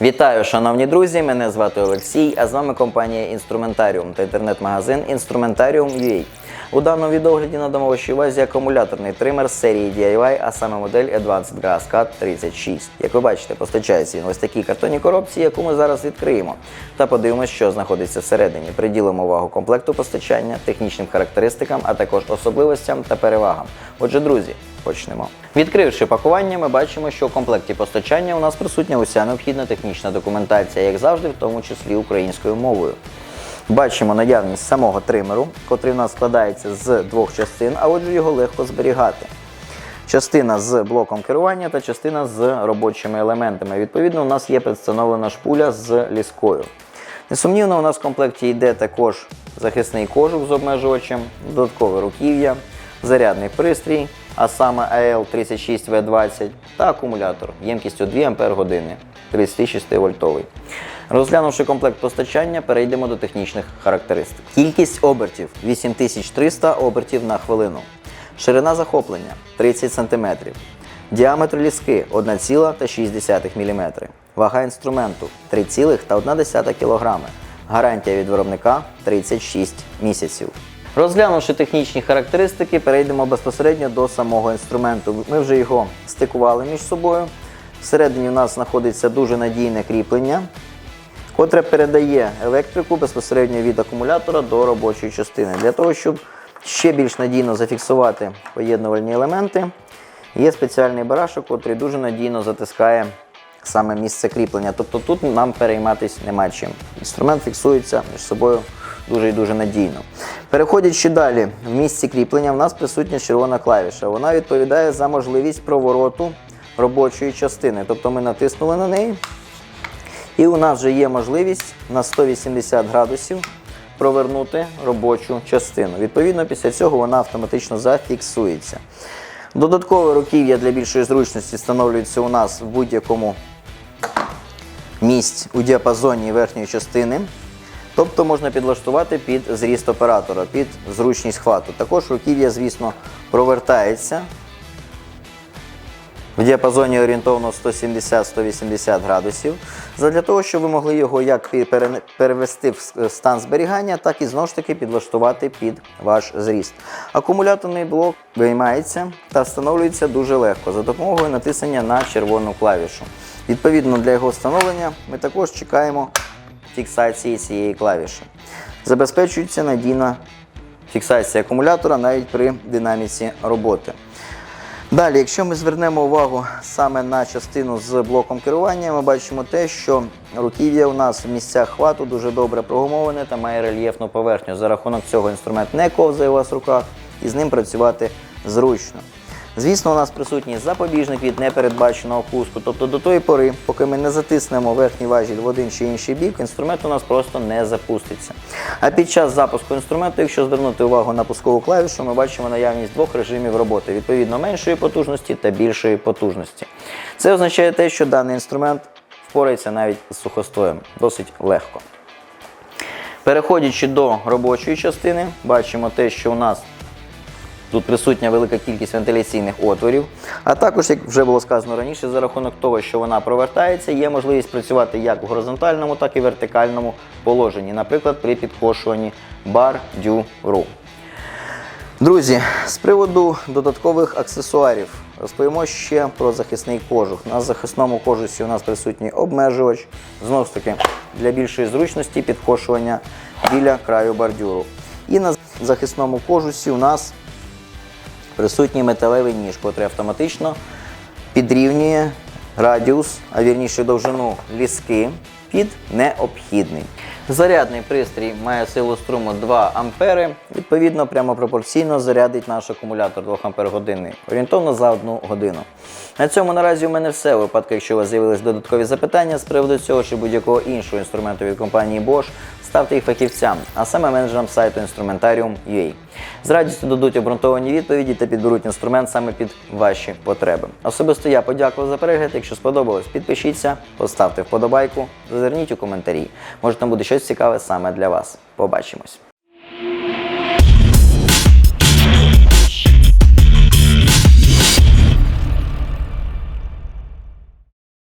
Вітаю, шановні друзі! Мене звати Олексій, а з вами компанія Інструментаріум та інтернет-магазин Instrumentarium.ua. У даному відогляді надамо вашій увазі акумуляторний тример серії DIY, а саме модель Advanced Grass Cut 36. Як ви бачите, постачається він ось такій картонній коробці, яку ми зараз відкриємо. Та подивимося, що знаходиться всередині. Приділимо увагу комплекту постачання, технічним характеристикам, а також особливостям та перевагам. Отже, друзі, почнемо. Відкривши пакування, ми бачимо, що у комплекті постачання у нас присутня уся необхідна технічна документація, як завжди, в тому числі українською мовою. Бачимо наявність самого тримеру, котрий у нас складається з двох частин, а отже його легко зберігати. Частина з блоком керування та частина з робочими елементами. Відповідно, у нас є представлена шпуля з ліскою. Несумнівно, у нас в комплекті йде також захисний кожух з обмежувачем, додаткове руків'я, зарядний пристрій, а саме AL36V20 та акумулятор ємкістю 2 Ах 36 вольтовий. Розглянувши комплект постачання, перейдемо до технічних характеристик. Кількість обертів 8300 обертів на хвилину. Ширина захоплення 30 см. Діаметр ліски 1,6 мм. Вага інструменту 3,1 кг. Гарантія від виробника 36 місяців. Розглянувши технічні характеристики, перейдемо безпосередньо до самого інструменту. Ми вже його стикували між собою. Всередині у нас знаходиться дуже надійне кріплення, котре передає електрику безпосередньо від акумулятора до робочої частини. Для того, щоб ще більш надійно зафіксувати поєднувальні елементи, є спеціальний барашок, який дуже надійно затискає саме місце кріплення. Тобто тут нам перейматися нема чим. Інструмент фіксується між собою дуже і дуже надійно. Переходячи далі, в місці кріплення в нас присутня червона клавіша. Вона відповідає за можливість провороту робочої частини. Тобто ми натиснули на неї, і у нас вже є можливість на 180 градусів провернути робочу частину. Відповідно, після цього вона автоматично зафіксується. Додаткове руків'я для більшої зручності встановлюється у нас в будь-якому місць у діапазоні верхньої частини. Тобто можна підлаштувати під зріст оператора, під зручність хвату. Також руків'я, звісно, провертається в діапазоні орієнтовно 170-180 градусів, задля того, щоб ви могли його як перевести в стан зберігання, так і знову ж таки підлаштувати під ваш зріст. Акумуляторний блок виймається та встановлюється дуже легко за допомогою натиснення на червону клавішу. Відповідно для його встановлення ми також чекаємо фіксації цієї клавіші. Забезпечується надійна фіксація акумулятора навіть при динаміці роботи. Далі, якщо ми звернемо увагу саме на частину з блоком керування, ми бачимо те, що руків'я у нас в місцях хвату дуже добре прогумоване та має рельєфну поверхню. За рахунок цього інструмент не ковзає у вас в руках і з ним працювати зручно. Звісно, у нас присутній запобіжник від непередбаченого пуску. Тобто до тої пори, поки ми не затиснемо верхній важіль в один чи інший бік, інструмент у нас просто не запуститься. А під час запуску інструменту, якщо звернути увагу на пускову клавішу, ми бачимо наявність двох режимів роботи, відповідно меншої потужності та більшої потужності. Це означає те, що даний інструмент впорається навіть з сухостоєм досить легко. Переходячи до робочої частини, бачимо те, що у нас Тут присутня велика кількість вентиляційних отворів. А також, як вже було сказано раніше, за рахунок того, що вона провертається, є можливість працювати як в горизонтальному, так і вертикальному положенні, наприклад, при підкошуванні бордюру. Друзі, з приводу додаткових аксесуарів розповімо ще про захисний кожух. На захисному кожусі у нас присутній обмежувач, знову ж таки, для більшої зручності підкошування біля краю бордюру. І на захисному кожусі у нас присутній металевий ніж, котрий автоматично підрівнює радіус, а вірніше довжину ліски під необхідний. Зарядний пристрій має силу струму 2 А, відповідно, прямо пропорційно зарядить наш акумулятор 2 Ах орієнтовно за 1 годину. На цьому наразі у мене все. У якщо у вас з'явились додаткові запитання з приводу цього чи будь-якого іншого інструменту від компанії Bosch, ставте їх фахівцям, а саме менеджерам сайту Instrumentarium.ua. З радістю дадуть обґрунтовані відповіді та підберуть інструмент саме під ваші потреби. Особисто я подякував за перегляд. Якщо сподобалось, підпишіться, поставте вподобайку, зазирніть у коментарі. Може там буде щось цікаве саме для вас. Побачимось.